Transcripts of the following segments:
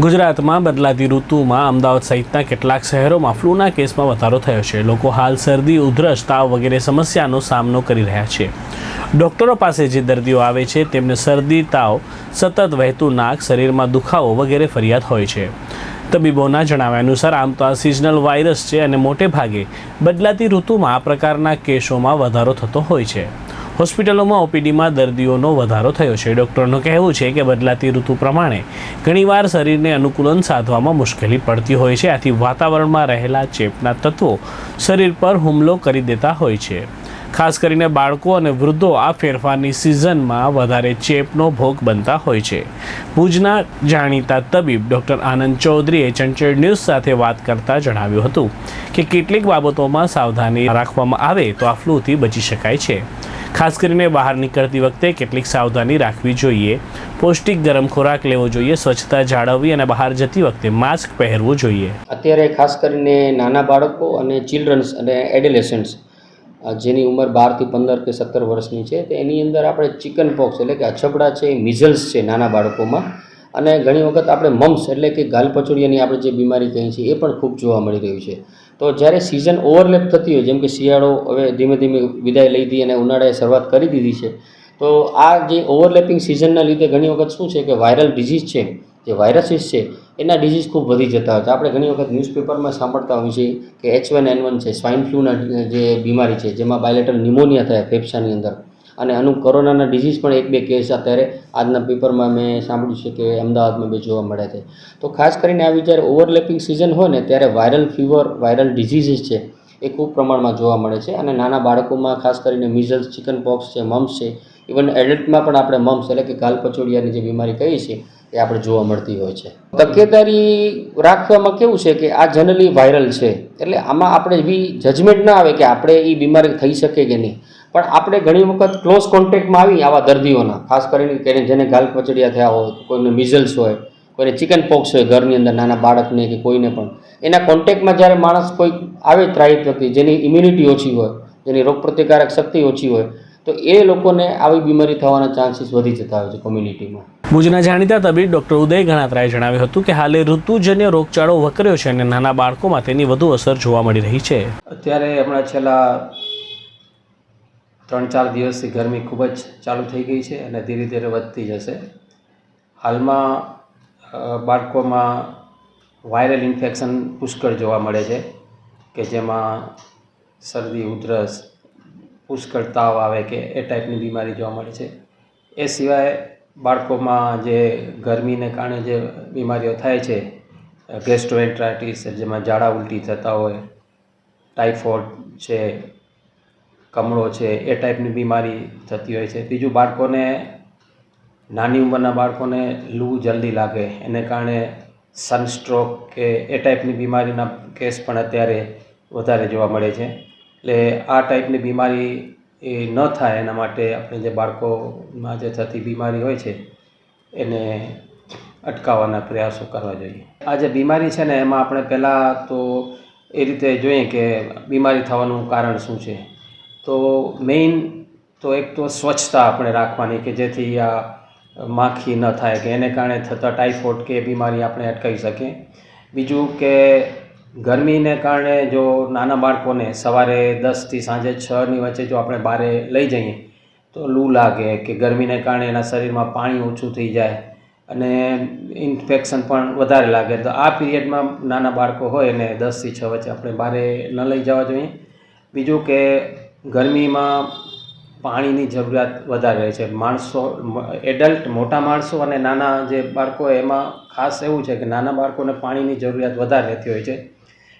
ગુજરાતમાં બદલાતી ઋતુમાં અમદાવાદ સહિતના કેટલાક શહેરોમાં ફ્લૂના કેસમાં વધારો થયો છે. લોકો હાલ શરદી, ઉધરસ, તાવ વગેરે સમસ્યાનો સામનો કરી રહ્યા છે. ડૉક્ટરો પાસે જે દર્દીઓ આવે છે, તેમને શરદી, તાવ, સતત વહેતું નાક, શરીરમાં દુખાવો વગેરે ફરિયાદ હોય છે. તબીબોના જણાવ્યા અનુસાર, આમ તો આ સિઝનલ વાયરસ છે અને મોટે ભાગે બદલાતી ઋતુમાં આ પ્રકારના કેસોમાં વધારો થતો હોય છે. હોસ્પિટલોમાં ઓપીડીમાં દર્દીઓનો વધારો થયો છે. ડૉક્ટરનું કહેવું છે કે બદલાતી ઋતુ પ્રમાણે ઘણીવાર શરીરને અનુકૂલન સાધવામાં મુશ્કેલી પડતી હોય છે. આથી વાતાવરણમાં રહેલા ચેપના તત્વો શરીર પર હુમલો કરી દેતા હોય છે. ખાસ કરીને બાળકો અને વૃદ્ધો આ ફેરફારની સિઝનમાં વધારે ચેપનો ભોગ બનતા હોય છે. ભુજના જાણીતા તબીબ ડૉક્ટર આનંદ ચૌધરીએ ચંચળ ન્યૂઝ સાથે વાત કરતા જણાવ્યું હતું કે કેટલીક બાબતોમાં સાવધાની રાખવામાં આવે તો આ ફ્લૂથી બચી શકાય છે. ખાસ કરીને બહાર નીકળતી વખતે કેટલીક સાવધાની રાખવી જોઈએ. પૌષ્ટિક ગરમ ખોરાક લેવો જોઈએ, સ્વચ્છતા જાળવવી અને બહાર જતી વખતે માસ્ક પહેરવું જોઈએ. અત્યારે ખાસ કરીને નાના બાળકો અને ચિલ્ડ્રન્સ અને એડોલેસન્ટ્સ જેની ઉંમર બારથી પંદર કે સત્તર વર્ષની છે, તો એની અંદર આપણે ચિકન પોક્સ એટલે કે અછબડા છે મિઝલ્સ છે નાના બાળકોમાં અને ઘણી વખત આપણે મમ્સ એટલે કે ગાલપચોડિયાની આપણે જે બીમારી કહીએ છીએ, એ પણ ખૂબ જોવા મળી રહ્યું છે. તો જ્યારે સિઝન ઓવરલેપ થતી હોય, જેમ કે શિયાળો હવે ધીમે ધીમે વિદાય લઈ હતી અને ઉનાળાએ શરૂઆત કરી દીધી છે, તો આ જે ઓવરલેપિંગ સિઝનના લીધે ઘણી વખત શું છે કે વાયરલ ડિઝીઝ છે, જે વાયરસીસ છે, એના ડિઝીઝ ખૂબ વધી જતા હોય છે. આપણે ઘણી વખત ન્યૂઝપેપરમાં સાંભળતા હોઈએ છીએ કે એચ વન એન વન છે સ્વાઇન ફ્લૂના જે બીમારી છે, જેમાં બાયલેટલ નિમોનિયા થાય ફેફસાની અંદર. અને આનું કોરોનાના ડિઝીઝ પણ એક બે કેસ અત્યારે આજના પેપરમાં મેં સાંભળ્યું છે કે અમદાવાદમાં બે જોવા મળ્યા છે. તો ખાસ કરીને આવી જ્યારે ઓવરલેપિંગ સિઝન હોય ને ત્યારે વાયરલ ફીવર વાયરલ ડિઝીઝીસ છે એ ખૂબ પ્રમાણમાં જોવા મળે છે અને નાના બાળકોમાં ખાસ કરીને મિઝલ્સ ચિકન પોક્સ છે મમ્સ છે ઇવન એડલ્ટમાં પણ આપણે મમ્સ એટલે કે ગાલપચોડિયાની જે બીમારી કહીએ છીએ એ આપણે જોવા મળતી હોય છે. તકેદારી રાખવામાં કેવું છે કે આ જનરલી વાયરલ છે એટલે આમાં આપણે એવી જજમેન્ટ ના આવે કે આપણે એ બીમારી થઈ શકે કે નહીં. પણ આપણે ઘણી વખત ક્લોઝ કોન્ટેક્ટમાં આવી આવા દર્દીઓના ખાસ કરીને કે જેને ગાલપચડિયા થયા હોય કોઈને મિઝલ્સ હોય કોઈને ચિકન પોક્સ હોય ઘરની અંદર નાના બાળકને કે કોઈને પણ. એના કોન્ટેક્ટમાં જ્યારે માણસ કોઈ આવે ત્રાહિત વ્યક્તિ જેની ઇમ્યુનિટી ઓછી હોય જેની રોગપ્રતિકારક શક્તિ ઓછી હોય તો એ લોકોને આવી બીમારી થવાના ચાન્સીસ વધી જતા હોય છે કોમ્યુનિટીમાં ભુજના જાણીતા તબીબ ડૉક્ટર ઉદય ગણાત્રાએ જણાવ્યું હતું કે હાલે ઋતુજન્ય રોગચાળો વકર્યો છે અને નાના બાળકોમાં તેની વધુ અસર જોવા મળી રહી છે. અત્યારે હમણાં છેલ્લા ત્રણ ચાર દિવસથી ગરમી ખૂબ જ ચાલુ થઈ ગઈ છે અને ધીરે ધીરે વધતી જશે. હાલમાં બાળકોમાં વાયરલ ઇન્ફેક્શન પુષ્કળ જોવા મળે છે કે જેમાં શરદી, ઉધરસ, પુષ્કળ તાવ આવે કે એ ટાઈપની બીમારી જોવા મળે છે. એ સિવાય બાળકોમાં જે ગરમીને કારણે જે બીમારીઓ થાય છે, ગેસ્ટ્રોએન્ટ્રાઇટિસ, જેમાં ઝાડા ઉલટી થતા હોય ટાઇફોઇડ છે કમળો છે, એ ટાઈપની બીમારી થતી હોય છે. બીજું બાળકોને, નાની ઉંમરના બાળકોને લૂ જલ્દી લાગે. એને કારણે સનસ્ટ્રોક કે એ ટાઈપની બીમારીના કેસ પણ અત્યારે વધારે જોવા મળે છે. એટલે આ ટાઈપની બીમારી એ ન થાય એના માટે આપણે જે બાળકોમાં જે થતી બીમારી હોય છે, એને અટકાવવાના પ્રયાસો કરવા જોઈએ. આ જે બીમારી છે ને, એમાં આપણે પહેલાં તો એ રીતે જોઈએ કે બીમારી થવાનું કારણ શું છે? તો મેઇન તો એક તો સ્વચ્છતા આપણે રાખવાની કે જેથી આ માખી ન થાય કે એને કારણે થતા ટાઇફોઇડ કે બીમારી આપણે અટકાવી શકીએ. બીજું કે ગરમીને કારણે જો નાના બાળકોને સવારે દસથી સાંજે છની વચ્ચે જો આપણે બહાર લઈ જઈએ, તો લૂ લાગે કે ગરમીને કારણે એના શરીરમાં પાણી ઓછું થઈ જાય અને ઇન્ફેક્શન પણ વધારે લાગે. તો આ પીરિયડમાં નાના બાળકો હોય એને દસથી છ વચ્ચે આપણે બહાર ન લઈ જવા જોઈએ. બીજું કે ગરમીમાં પાણીની જરૂરિયાત વધારે રહે છે. માણસો, એડલ્ટ મોટા માણસો અને નાના જે બાળકો એમાં ખાસ એવું છે કે નાના બાળકોને પાણીની જરૂરિયાત વધારે રહેતી હોય છે.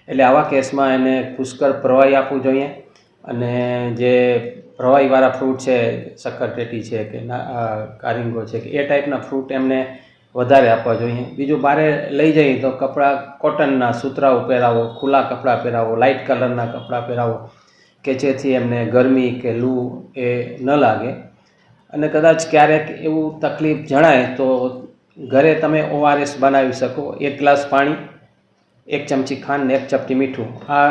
એટલે આવા કેસમાં એને પુષ્કળ પ્રવાહી આપવું જોઈએ અને જે પ્રવાહીવાળા ફ્રૂટ છે શક્કરટેટી છે કે કારિંગો છે કે એ ટાઈપના ફ્રૂટ એમને વધારે આપવા જોઈએ. બીજું બહાર લઈ જઈએ તો કપડાં કોટનના સુતરાઉ પહેરાવો, ખુલ્લા કપડાં પહેરાવો લાઇટ કલરના કપડાં પહેરાવો કે જેથી એમને ગરમી કે લૂ એ ન લાગે. અને કદાચ ક્યારેક એવું તકલીફ જણાય તો ઘરે તમે ઓઆરએસ બનાવી શકો. એક ગ્લાસ પાણી, એક ચમચી ખાંડ ને એક ચપટી મીઠું. આ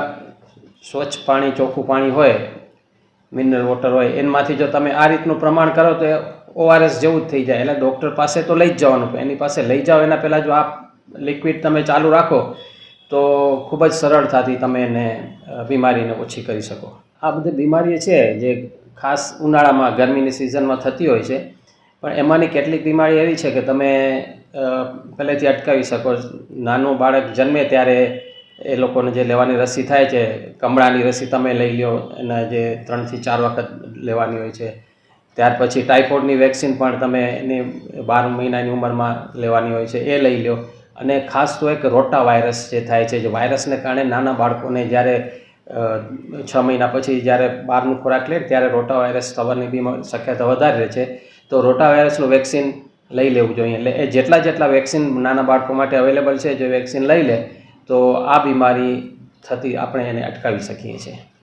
સ્વચ્છ પાણી, ચોખ્ખું પાણી હોય, મિનરલ વોટર હોય એમાંથી જો તમે આ રીતનું પ્રમાણ કરો તો ઓઆરએસ જેવું જ થઈ જાય. એટલે ડૉક્ટર પાસે તો લઈ જ જવાનું એની પાસે લઈ જાઓ એના પહેલાં જો આ લિક્વિડ તમે ચાલુ રાખો તો ખૂબ જ સરળતાથી તમે એને બીમારીને ઓછી કરી શકો. આ બધી બીમારીઓ છે જે ખાસ ઉનાળામાં, ગરમીની સિઝનમાં થતી હોય છે. પણ એમાંની કેટલીક બીમારી એવી છે કે તમે પહેલેથી અટકાવી શકો. નાનું બાળક જન્મે ત્યારે એ લોકોને જે લેવાની રસી થાય છે, કમળાની રસી તમે લઈ લો એના જે ત્રણથી ચાર વખત લેવાની હોય છે. ત્યાર પછી ટાઇફોઇડની વેક્સિન પણ તમે એની બાર મહિનાની ઉંમરમાં લેવાની હોય છે, એ લઈ લો અને ખાસ તો એક રોટા વાયરસ જે થાય છે, જે વાયરસને કારણે નાના બાળકોને જ્યારે છ મહિના પછી જ્યારે બહારનું ખોરાક લે ત્યારે રોટા વાયરસ થવાની બી શક્યતા વધારે રહે છે. તો રોટા વાયરસનું વેક્સિન લઈ લેવું જોઈએ. એટલે એ જેટલા જેટલા વેક્સિન નાના બાળકો માટે અવેલેબલ છે, જે વેક્સિન લઈ લે, તો આ બીમારી થતી આપણે એને અટકાવી શકીએ છીએ.